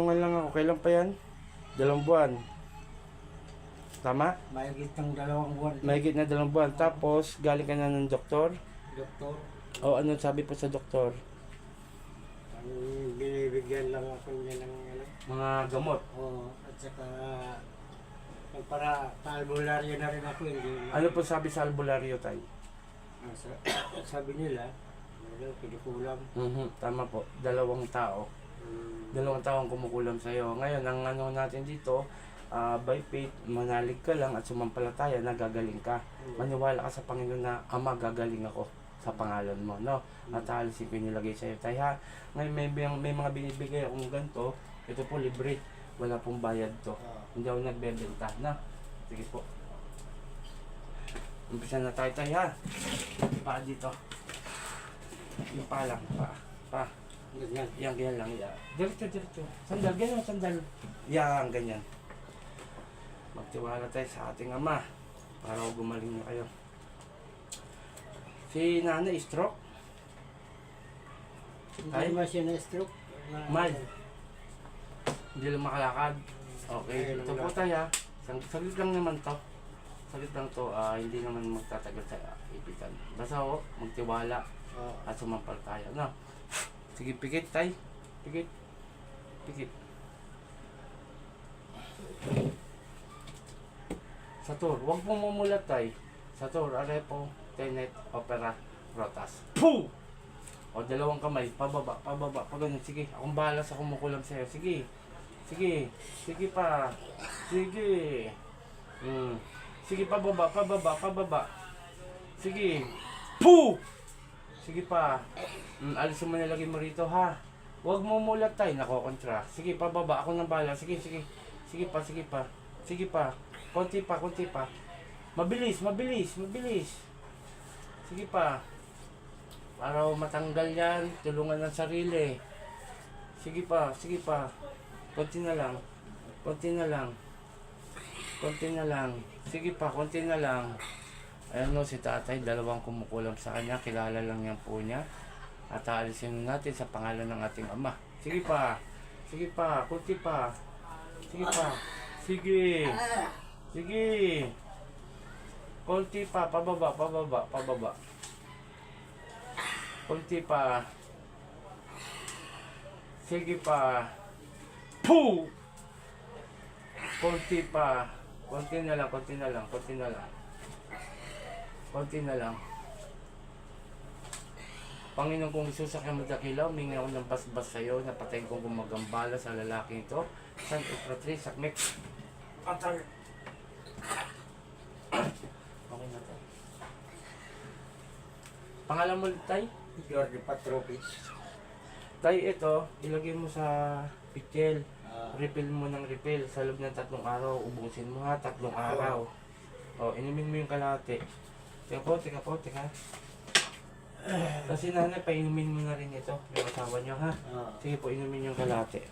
Tungan lang ako, kailan pa yan? Dalawang buwan. Tama? Mahigit ng dalawang buwan. Mahigit na dalawang buwan. Tapos, galing ka na ng doktor. Doktor, O ano sabi po sa doktor? ang binibigyan lang ako niya ng ano. Mga gamot. Oh, at saka ang para albularyo na rin ako hindi Ano po sabi sa albularyo tayo? Ah, sa- sabi nila ano pinikulam Mhm, tama po. Dalawang tao. Dalawang tao ang kumukulam sa'yo. Ngayon, ang ano natin dito, ah, by faith, manalig ka lang at sumampalataya na gagaling ka. Maniwala ka sa Panginoon na, Ama, gagaling ako sa pangalan mo, no? At ko yung nilagay sa'yo. Tayo ha, ngayon may, may, mga binibigay akong ganito. Ito po, libre. Wala pong bayad to. Hindi ako nagbebenta, na? Sige po. Umpisa na tayo tayo ha. Pa dito. Yung pa pa. Pa. Ganyan. Yan, ganyan lang. Yan. Diretso, diretso. Sandal, ganyan, sandal. Yan, ganyan. Magtiwala tayo sa ating ama para gumaling na kayo. Si nanay, stroke. Hindi Ay. ba siya na-stroke? Na- Mal. Hindi lang makalakad. Okay, ito po tayo. Sag- Saglit lang naman to. Saglit lang to. ah, hindi naman magtatagal sa ipitan. Basta ho, magtiwala Ah, at sumampal tayo. No? Sige, pikit tay. Pikit. Pikit. Sa tour, huwag pong mumulat tay. Sa tour, arepo, tenet, opera, rotas. Puh! O dalawang kamay, pababa, pababa, pa. Sige, akong bahala sa kumukulam sa'yo. Sige. Sige. Sige pa. Sige. Hmm. Sige, pababa, pababa, pababa. Sige. Puh! Sige pa. Mm, alisin mo nilagay mo rito ha. Huwag mo mulat tayo, nakokontra. Sige, pababa. Ako nang bala. Sige, sige. Sige pa, sige pa. Sige pa. Konti pa, konti pa. Mabilis, mabilis, mabilis. Sige pa. Para matanggal yan, tulungan ng sarili. Sige pa, sige pa. Konti na lang. Konti na lang. Konti na lang. Sige pa, konti na lang. Ayan no, si tatay, dalawang kumukulam sa kanya. Kilala lang yan po niya. At aalisin natin sa pangalan ng ating ama. Sige pa. Sige pa. Kunti pa. Sige pa. Sige. Sige. Kunti pa. Pababa, pababa, pababa. Kunti pa. Sige pa. Puh! Kunti pa. Kunti na lang, kunti na lang, kunti na lang. Konti na lang. Panginoon kong Isus sa kanyang dakilaw, humingi ako ng basbas sa iyo, napatayin kong gumagambala sa lalaking ito. San Epratri, sakmek. Atal. Okay na tayo. Pangalan mo, Tay? Jordi Patropis. Tay, ito, ilagay mo sa pichel. Ah, Refill mo ng refill sa loob ng tatlong araw. Ubusin mo ha, tatlong araw. O, inumin mo yung kalahati. Teka po, teka po, teka. Kasi nanay, painumin mo na rin ito. Yung asawa niyo ha. ah, Sige po, inumin yung kalahati.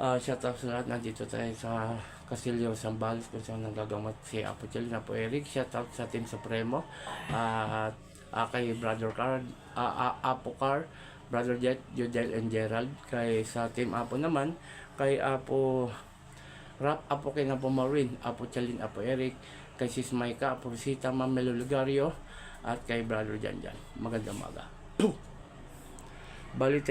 Ah, shout out sa lahat. Nandito tayo sa Casilio, Sambales, kung saan nagagamot si Apo Chel, na po Eric. Shout out sa Team Supremo. At ah, kay Brother Car, ah, ah, Apo Car, Brother Jet, Jodel and Gerald. Kay sa Team Apo naman, kay Apo Rap, Apo kay Apo Maureen, Apo Chalin, Apo Eric, kay Sis Maika, Apo Rosita, Ma'am Melo Lugario, at kay Brother Jan Jan. Magandang maga. Puh! Bali tayo